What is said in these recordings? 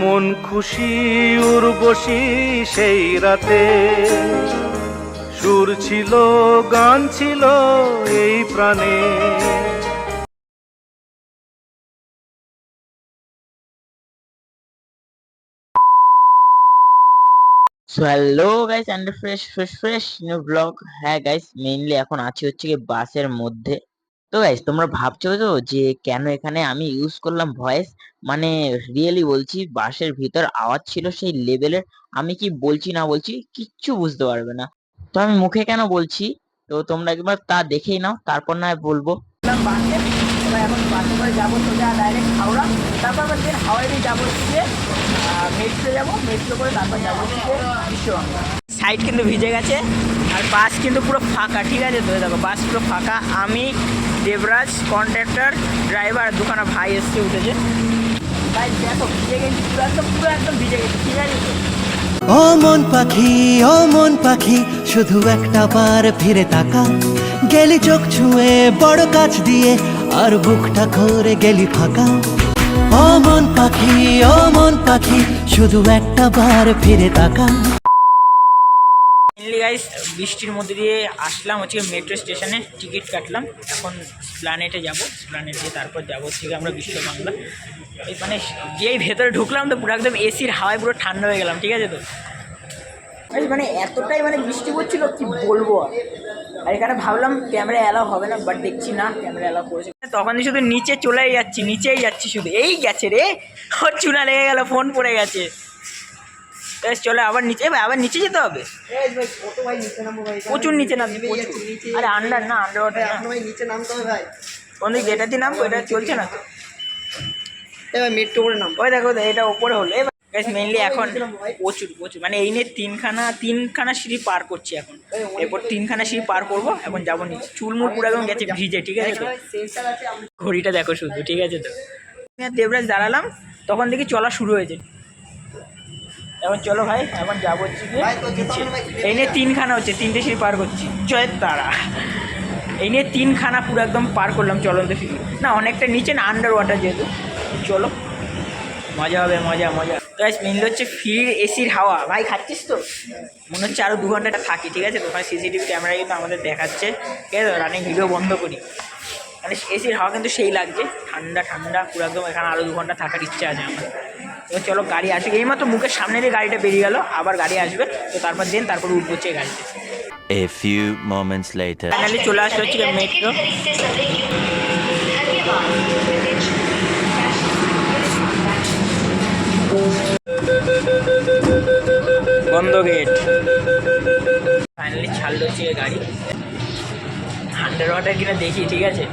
মন খুশি উর্বশী সেই রাতে। সুর ছিল, গান ছিল এই প্রাণে। So hello guys and fresh fresh fresh new blog হ্যাঁ গাইস মেইনলি এখন আছি হচ্ছে কি বাসের মধ্যে। তো গাইস তোমরা ভাবছ তো যে কেন এখানে আমি ইউজ করলাম ভয়েস মানে রিয়েলি বলছি বাসের ভিতর আওয়াজ ছিল সেই লেভেলের আমি কি বলছি না বলছি কিচ্ছু বুঝতে পারবে না। তো আমি মুখে কেন বলছি? তো তোমরা একবার তা দেখেই নাও, তারপর না বলব। যাব তারপর যাব সাইড কিন্তু ভিজে গেছে, আর বাস কিন্তু পুরো ফাঁকা, ঠিক আছে? তো দেখো, বাস পুরো ফাঁকা। আমি দেবরাজ, কন্ট্রাক্টর, ড্রাইভার দুখানা ভাই এসছে উঠেছে। ভাই দেখো, ভিজে গেছি, পুরো একদম পুরো একদম ভিজে গেছি, ঠিক আছে? ও মন পাখি, ও মন পাখি, শুধু একটা বার ফিরে তাকা। গেলি চোখ ছুঁয়ে, বড় কাছ দিয়ে, আর বুকটা করে গেলি ফাঁকা। ও মন পাখি, ও মন পাখি, শুধু একটা বার ফিরে তাকা। গাইস বৃষ্টির মধ্যে দিয়ে আসলাম হচ্ছে মেট্রো স্টেশনে টিকিট কাটলাম। এখন প্ল্যানেটে যাব প্ল্যানেট দিয়ে তারপর যাব হচ্ছে আমরা বিশ্ব বাংলা। মানে যেই ভেতরে ঢুকলাম তো, পুরো একদম এসির হাওয়ায় পুরো ঠান্ডা হয়ে গেলাম, ঠিক আছে তো? মানে এতটাই মানে বৃষ্টি পড়ছিল, কি বলব? আর এখানে ভাবলাম ক্যামেরা অ্যালাউ হবে না বাট দেখছি না ক্যামেরা অ্যালাউ করেছে। তখনই শুধু নিচে চলেই যাচ্ছি, নিচেই যাচ্ছি শুধু। এই গেছে রে চুনা লেগে গেল ফোন পড়ে গেছে। বেশ চলে আবার নিচে এবার আবার নিচে যেতে হবে? প্রচুর নিচে প্রচুর। আরে আন্ডার না আন্ডার ওয়াটার নিচে নামতে হবে ভাই। কোন দিক এটাতে নামবো এটা চলছে না তো। এবার মেট্রো করে নাম ওই দেখো এটা ওপরে হলো। এবার মেনলি এখন প্রচুর প্রচুর। মানে এই নিয়ে তিনখানা তিনখানা সিঁড়ি পার করছি এখন। এরপর তিনখানা সিঁড়ি পার করব এখন যাব নিচে। চুলমুল পুরো একদম গেছে ভিজে ঠিক আছে তো? ঘড়িটা দেখো শুধু ঠিক আছে তো? দেবরাজ দাঁড়ালাম তখন দেখি চলা শুরু হয়েছে। এখন চলো ভাই এখন যাব হচ্ছে নিচে। এই নিয়ে তিনখানা হচ্ছে তিনটে সিঁড়ি পার করছি। জয়ের তারা। এই নিয়ে তিনখানা পুরো একদম পার করলাম চলন্ত সিঁড়ি। না অনেকটা নিচে না আন্ডার ওয়াটার যেহেতু। চলো। মজা হবে মজা মজা। তো গাইস মেনলি হচ্ছে ফ্রির এসির হাওয়া। ভাই খাচ্ছিস তো? মনে হচ্ছে আরও দু ঘন্টাটা থাকি ঠিক আছে? তো ওখানে সিসিটিভি ক্যামেরা কিন্তু আমাদের দেখাচ্ছে। ঠিক আছে? রানিং ভিডিও বন্ধ করি। মানে এসির হাওয়া কিন্তু সেই লাগছে। ঠান্ডা ঠান্ডা পুরো একদম এখানে আরও দু ঘণ্টা থাকার ইচ্ছা আছে আমার। এবার চলো গাড়ি আসবে এইমাত্র মুখের সামনে দিয়ে গাড়িটা বেরিয়ে গেল আবার গাড়ি আসবে তো তারপর দিন তারপর উঠবো হচ্ছে এই গাড়িতে। A few moments later. Finally চলে আসতে হচ্ছে মেট্রো বন্ধ গেট ফাইনালি ছাড়লো হচ্ছে এই গাড়ি। আন্ডার ওয়াটার কিনা দেখি ঠিক আছে?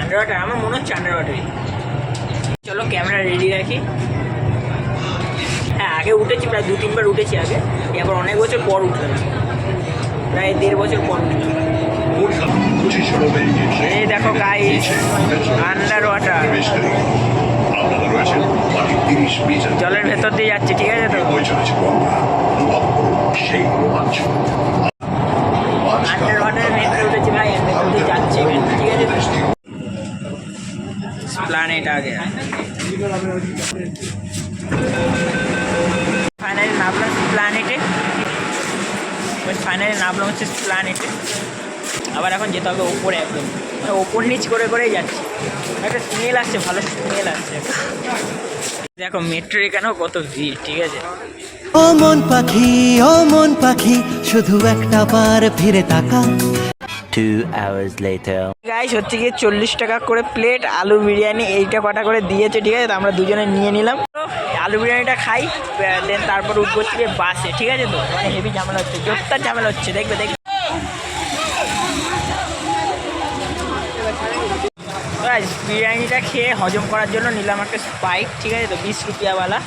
আন্ডার ওয়াটার আমার মনে হচ্ছে আন্ডার ওয়াটারই চলো ক্যামেরা রেডি রাখি। হ্যাঁ আগে উঠেছি প্রায় দু তিনবার উঠেছি আগে। এবার অনেক বছর পর উঠলাম। প্রায় দেড় বছর পর উঠলাম। এই দেখো গাইস আন্ডার ওয়াটার জলের ভেতর দিয়ে যাচ্ছে ঠিক আছে তো? আন্ডার ওয়াটার ভেতরে উঠেছি ভাই এর ভেতর দিয়ে যাচ্ছে। ঠিক আছে প্ল্যানেট আগে ফাইনালি নামলাম প্ল্যানেটে ফাইনালি নামলাম হচ্ছে প্ল্যানেটে আবার এখন যেতে হবে ওপরে একদম। মানে ওপর নিচ করে করেই যাচ্ছি। একটা স্মেল আসছে, ভালো স্মেল আসছে। দেখো মেট্রো এখানেও কত ভিড়, ঠিক আছে? ও মন পাখি, ও মন পাখি, শুধু একটা বার ফিরে তাকা Two hours later. গাইস হচ্ছে গিয়ে চল্লিশ টাকা করে প্লেট আলু বিরিয়ানি এইটা কটা করে দিয়েছে ঠিক আছে? তো আমরা দুজনে নিয়ে নিলাম। আলু বিরিয়ানিটা খাই দেন তারপর উঠবো হচ্ছে গিয়ে বাসে ঠিক আছে তো? মানে হেভি ঝামেলা হচ্ছে জোরদার ঝামেলা হচ্ছে দেখবে দেখবে। বিরিয়ানিটা খেয়ে হজম করার জন্য নিলাম একটা স্পাইক ঠিক আছে তো? বিশ রুপিয়াওয়ালা।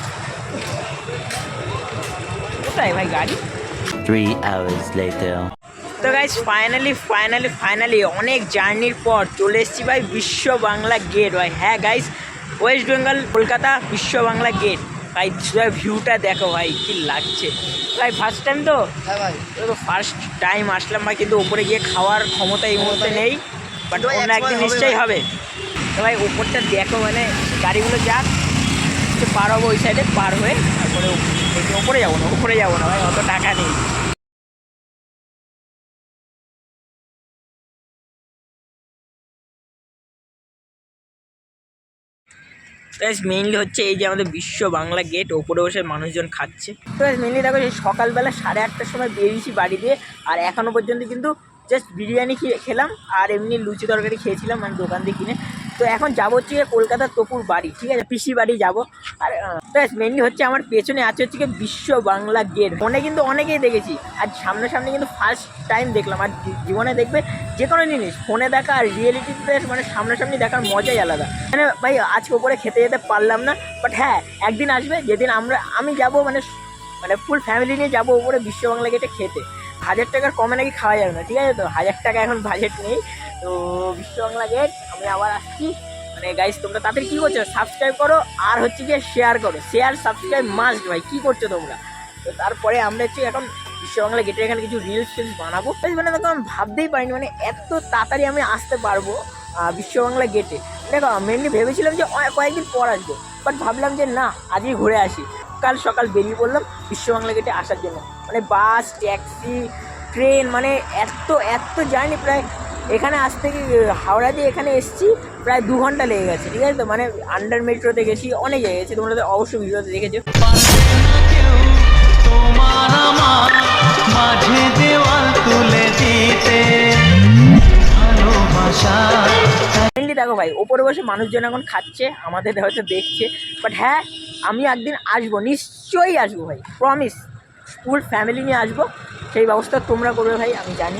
কোথায় ভাই গাড়ি? Three hours later. তো গাইজ ফাইনালি ফাইনালি ফাইনালি অনেক জার্নির পর চলে এসেছি ভাই বিশ্ব বাংলা গেট ভাই। হ্যাঁ গাইজ ওয়েস্ট বেঙ্গল কলকাতা বিশ্ব বাংলা গেট ভাই ভিউটা দেখো ভাই কি লাগছে। ভাই ফার্স্ট টাইম তো? হ্যাঁ ভাই। তো ফার্স্ট টাইম আসলাম ভাই কিন্তু উপরে গিয়ে খাওয়ার ক্ষমতা এই মুহূর্তে নেই। বাট অন্য একদিন নিশ্চয়ই হবে। তো ভাই উপরটা দেখো মানে গাড়িগুলো যাক পার হব ওই সাইডে পার হয়ে তারপরে ওপরে যাব না ওপরে যাব না ভাই অত টাকা নেই। মেইনলি হচ্ছে এই যে আমাদের বিশ্ব বাংলা গেট ওপরে বসে মানুষজন খাচ্ছে। তো মেইনলি দেখো সেই সকালবেলা সাড়ে আটটার সময় বেরিয়েছি বাড়ি দিয়ে, আর এখনও পর্যন্ত কিন্তু জাস্ট বিরিয়ানি খেলাম, আর এমনি লুচি তরকারি খেয়েছিলাম মানে দোকান দিয়ে কিনে। তো এখন যাব হচ্ছে কলকাতার তপুর বাড়ি, ঠিক আছে? পিসি বাড়ি যাব। আর ব্যাস মেনলি হচ্ছে আমার পেছনে আছে হচ্ছে বিশ্ব বাংলা গেট ফোনে কিন্তু অনেকেই দেখেছি। আর সামনাসামনি কিন্তু ফার্স্ট টাইম দেখলাম। আর জীবনে দেখবে যে কোনো জিনিস ফোনে দেখা আর রিয়েলিটিতে মানে সামনাসামনি দেখার মজাই আলাদা। মানে ভাই, আজকে ওপরে খেতে যেতে পারলাম না বাট হ্যাঁ একদিন আসবে, যেদিন আমরা, আমি যাব মানে মানে ফুল ফ্যামিলি নিয়ে যাব ওপরে বিশ্ব বাংলা গেটে খেতে। হাজার টাকার কমে নাকি খাওয়া যাবে না, ঠিক আছে তো? হাজার টাকা এখন বাজেট নেই। তো বিশ্ব বাংলা গেট আমি আবার আসছি। মানে গাইস তোমরা তাদের কি করছ? সাবস্ক্রাইব করো আর হচ্ছে গিয়ে শেয়ার করো। শেয়ার সাবস্ক্রাইব মাস্ট ভাই কি করছ তোমরা? তো তারপরে আমরা হচ্ছে এখন বিশ্ব বাংলা গেটের এখানে কিছু রিলস টিলস বানাবো। মানে দেখো আমি ভাবতেই পারিনি মানে এত তাড়াতাড়ি আমি আসতে পারব আহ, বিশ্ব বাংলা গেটে দেখো মেনলি ভেবেছিলাম যে কয়েকদিন পর আসব বাট ভাবলাম যে না আজই ঘুরে আসি। কাল সকাল বেরিয়ে পড়লাম বিশ্ব বাংলা গেটে আসার জন্য। মানে বাস ট্যাক্সি ট্রেন মানে এত এত জার্নি প্রায় এখানে থেকে হাওড়া দিয়ে এখানে এসেছি, প্রায় দু ঘণ্টা লেগে গেছে, ঠিক আছে তো? মানে আন্ডার মেট্রোতে গেছি, অনেক জায়গায় গেছি, তোমরা তো অবশ্যই ভিডিওতে দেখেছ। দেখো ভাই, ওপরে বসে মানুষজন এখন খাচ্ছে, আমাদের হয়তো দেখছে বাট হ্যাঁ আমি একদিন আসব, নিশ্চয়ই আসব ভাই প্রমিস ফুল ফ্যামিলি নিয়ে আসব, সেই ব্যবস্থা তোমরা করবে ভাই, আমি জানি।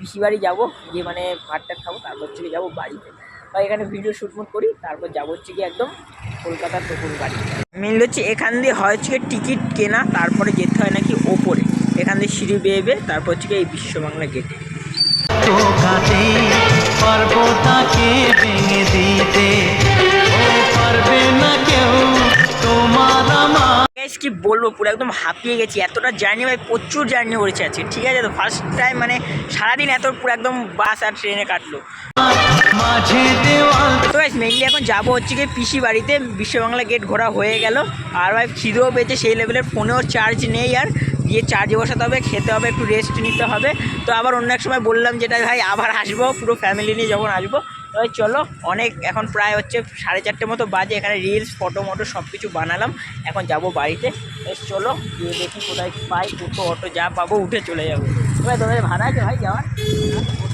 পিসি বাড়ি যাব গিয়ে মানে ভাতটা খাব তারপর হচ্ছে গিয়ে যাব বাড়িতে। বা এখানে ভিডিও শ্যুট মুট করি তারপর যাব হচ্ছে গিয়ে একদম কলকাতার টোপুর বাড়ি। মেনলি হচ্ছে এখান দিয়ে হয় হচ্ছে টিকিট কেনা তারপরে যেতে হয় নাকি ওপরে। এখান দিয়ে সিঁড়ি বেয়ে বেয়ে তারপর হচ্ছে গিয়ে এই বিশ্ব বাংলা গেটে পারব তাকে ভেঙে দিতে গাইস কি বলব, পুরো একদম হাঁপিয়ে গেছি। এতটা জার্নি ভাই প্রচুর জার্নি করেছে আছে ঠিক আছে? তো ফার্স্ট টাইম মানে সারাদিন এত পুরো একদম বাস আর ট্রেনে কাটলো। তো গাইস মেনলি এখন যাব হচ্ছে কি পিসি বাড়িতে বিশ্ব বাংলা গেট ঘোরা হয়ে গেল। আর ভাই খিদেও পেয়েছে, সেই লেভেলের ফোনেও চার্জ নেই আর। গিয়ে চার্জে বসাতে হবে, খেতে হবে, একটু রেস্ট নিতে হবে। তো আবার অন্য এক সময় বললাম যেটা, ভাই, আবার আসব, পুরো ফ্যামিলি নিয়ে যখন আসব। তো চলো অনেক এখন প্রায় হচ্ছে সাড়ে চারটে মতো বাজে এখানে রিলস ফটো মটো সব কিছু বানালাম এখন যাব বাড়িতে। বেশ চলো গিয়ে দেখি কোথায় পাই টোটো অটো যা পাবো উঠে চলে যাব। ভাই তোদের ভাড়া আছে ভাই যাওয়ার?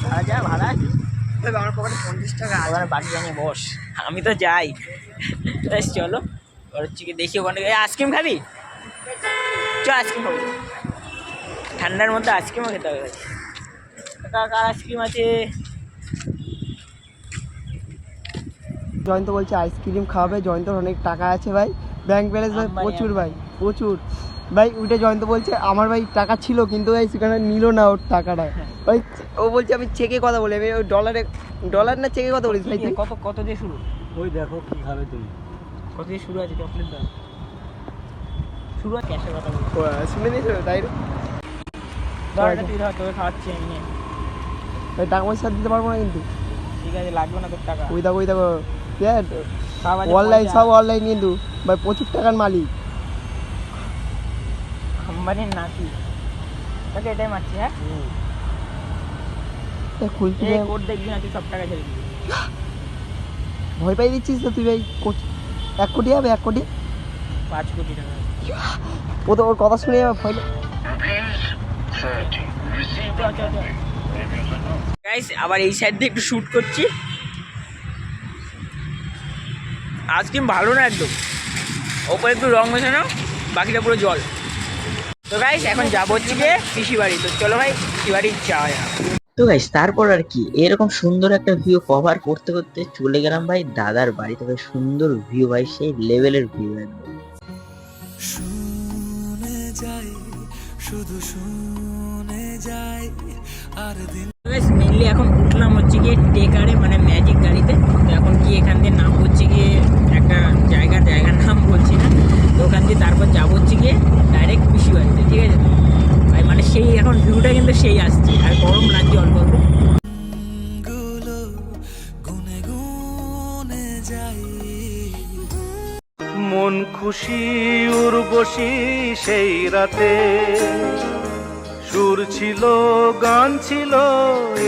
ভাড়া যা ভাড়া আছে? আমার পকেটে পঞ্চাশ টাকা ওখানে বাড়ি জানি বস আমি তো যাই। বেশ চলো এবার হচ্ছে কি দেখি ওখানে এই আইসক্রিম খাবি? চ আইসক্রিম খাব। ঠান্ডার মধ্যে আইসক্রিমও খেতে হবে কার আইসক্রিম আছে? জয়ন্ত বলছে আইসক্রিম খাওয়াবে জয়ন্তর অনেক টাকা আছে ভাই। ব্যাংক ব্যালেন্স ভাই প্রচুর ভাই প্রচুর। ভাই ওইটা জয়ন্ত বলছে আমার ভাই টাকা ছিল কিন্তু ভাই সেখানে নিল না ওর টাকাটা। ভাই ও বলছে আমি চেকে কথা বলি আমি ওই ডলারে ডলার না চেকে কথা বলিস ভাই কত কত দিয়ে শুরু? ওই দেখো কি খাবে তুমি। কত দিয়ে শুরু আছে চকলেট দাও। শুরু আছে ক্যাশের কথা শুনে নিয়েছো তাই ধর তুই ধর তোকে খাওয়াচ্ছি আমি ভাই টাকা পয়সা দিতে পারব না কিন্তু। ঠিক আছে লাগবে না তোর টাকা। ওই দেখো ওই দেখো। অনলাইন সব অনলাইন কিন্তু ভাই প্রচুর টাকার মালিক। আম্বানির নাতি। তোকে এটাই মারছি হ্যাঁ? খুলতে কোড দেখবি না তুই সব টাকা ছেড়ে দিবি। ভয় পাই দিচ্ছিস তো তুই ভাই। কোটি- এক কোটি হবে এক কোটি? পাঁচ কোটি টাকা। ও তো ওর কথা শুনে আমার ভয় গাইস আবার এই সাইড দিয়ে একটু শ্যুট করছি। আইসক্রিম ভালো না একদম। ওপরে একটু রং মেশানো বাকিটা পুরো জল। তো গাইস এখন যাব হচ্ছে গিয়ে পিসি বাড়ি তো চলো ভাই পিসি বাড়ি যাওয়া যাক। তো গাইস তারপর আর কি এরকম সুন্দর একটা ভিউ কভার করতে করতে চলে গেলাম ভাই দাদার বাড়িতে। ভাই সুন্দর ভিউ ভাই সেই লেভেলের ভিউ একদম। শুনে যাই শুধু শুনে যাই আর দিন মেনলি এখন উঠলাম হচ্ছে গিয়ে টেকারে মানে ম্যাজিক গাড়িতে। তো এখন কি এখান দিয়ে নাম হচ্ছে গিয়ে? একটা জায়গার জায়গার নাম বলছি না। তো ওখান দিয়ে তারপর যাব হচ্ছে গিয়ে ডাইরেক্ট পিসি বাড়িতে ঠিক আছে? ভাই মানে সেই এখন ভিউটা কিন্তু সেই আসছে। আর গরম লাগছে অল্প অল্প। মন উর্বশী সেই রাতে। সুর ছিল গান ছিল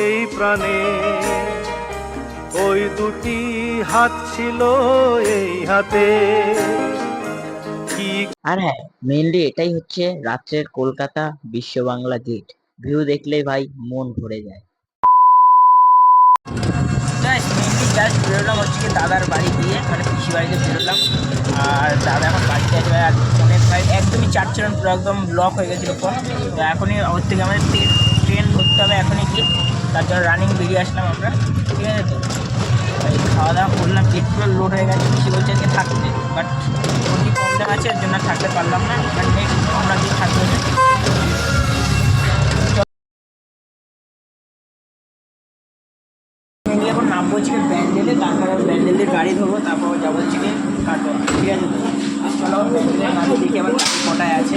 এই প্রাণে। ওই দুটি হাত ছিল এই হাতে। আর হ্যাঁ মেনলি এটাই হচ্ছে রাত্রের কলকাতা বিশ্ব বাংলা গেট ভিউ দেখলেই ভাই মন ভরে যায়। জাস্ট বেরোলাম হচ্ছে দাদার বাড়ি দিয়ে মানে পিসি বাড়িতে বেরোলাম। আর দাদা এখন বাড়িতে আছে আর একদমই চার ছিল না, পুরো একদম ব্লক হয়ে গেছিল ফোন তো এখনই ওর থেকে আমাদের ট্রেন ধরতে হবে এখনই গিয়ে। তার জন্য রানিং বেরিয়ে আসলাম আমরা। ঠিক আছে তো? খাওয়া দাওয়া করলাম পেট্রোল লোড হয়ে গেছে। বেশি বলছে যে থাকতে বাট ওটি প্রবলেম আছে? এর জন্য থাকতে পারলাম না। বাট নেক্সট আমরা দিয়ে থাকতে হবে আমি এখন নামবো হচ্ছে গিয়ে ব্যান্ডেলে তারপরে ব্যান্ডেলের গাড়ি ধরবো তারপর যাব হচ্ছে গিয়ে কাটোয়া ঠিক আছে তো আর চলো ব্যান্ডেলের গাড়ি দেখি আবার গাড়ি কটায় আছে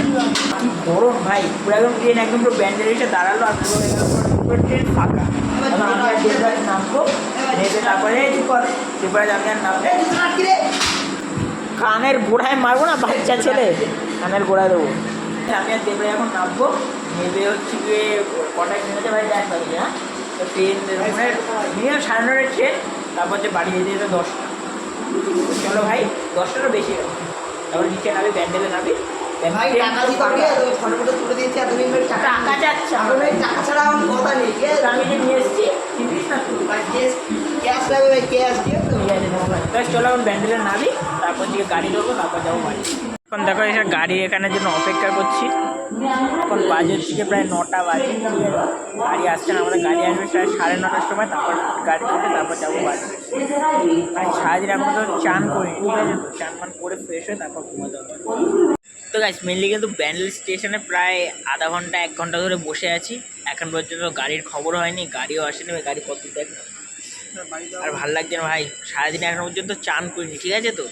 কি গরম ভাই পুরো একদম ট্রেন একদম পুরো ব্যান্ডেল এসে দাঁড়াল আর পুরো একদম পুরো ট্রেন ফাঁকা এখন আমি আর দেবরাজ নামবো তারপরে এই চুপ কর। কানের গোড়ায় মারবো না বাচ্চা ছেলে? কানের গোড়ায় দেবো। দেবরাজ এখন নামবো। নেবে হচ্ছে গিয়ে কটায় ভাই দেখ ভাই হ্যাঁ? তো ট্রেন মানে মিনিমাম সাড়ে নটায় ট্রেন তারপর যে বাড়ি যেতে যেতে দশটা। চলো ভাই দশটারও বেশি হবে। তারপর নিচে নাবি ব্যান্ডেলে নাবি ভাই টাকা তুলে দিয়েছি চাচ্ছে। টাকা ছাড়া আমার কথা নেই আমি যে নিয়ে এসেছি ভাই লাগবে ভাই ভাই। ব্যাস চলো নাবি তারপর দিকে গাড়ি তারপর যাব বাড়ি। এখন দেখো, এসে গাড়ি এখানে জন্য অপেক্ষা করছি। এখন বাজে হচ্ছে প্রায় নটা বাজে। গাড়ি আসছে না, আমাদের গাড়ি আসবে প্রায় সাড়ে নটার সময়, তারপর গাড়ি ধরবে তারপর যাব বাড়ি। আর সারাদিন এখন তো চান করি ঠিক আছে? চান ফান করে ফ্রেশ হয়ে তারপর ঘুমাতে হবে। তো গাইস মেনলি কিন্তু ব্যান্ডেল স্টেশনে প্রায় আধা ঘণ্টা, এক ঘণ্টা ধরে বসে আছি। এখন পর্যন্ত গাড়ির খবর হয়নি, গাড়িও আসেনি গাড়ি কত দেখ না আর ভালো লাগছে না ভাই। সারাদিন এখনও পর্যন্ত চান করিনি, ঠিক আছে তো?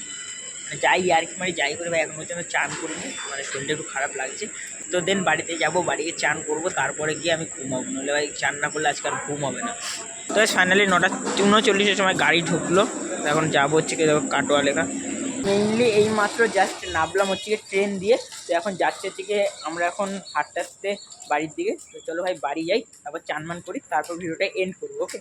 মানে যাই, আর কি মানে যাই করে ভাই, এখন পর্যন্ত চান করিনি। মানে শরীরটা একটু খারাপ লাগছে। তো দেন বাড়িতে যাব বাড়িতে চান করব, তারপরে গিয়ে আমি ঘুমাবো। নাহলে ভাই চান না করলে আজকে আর ঘুম হবে না। তো ফাইনালি নটা উনচল্লিশের সময় গাড়ি ঢুকলো। এখন যাব হচ্ছে কি দেখো, কাটোয়া লেখা মেইনলি এই মাত্র জাস্ট নামলাম হচ্ছে গিয়ে ট্রেন দিয়ে। তো এখন যাচ্ছে হচ্ছে গিয়ে আমরা এখন হাঁটতে হাঁটতে বাড়ির দিকে। তো চলো ভাই, বাড়ি যাই, তারপর চান মান করি, তারপর ভিডিওটা এন্ড করব ওকে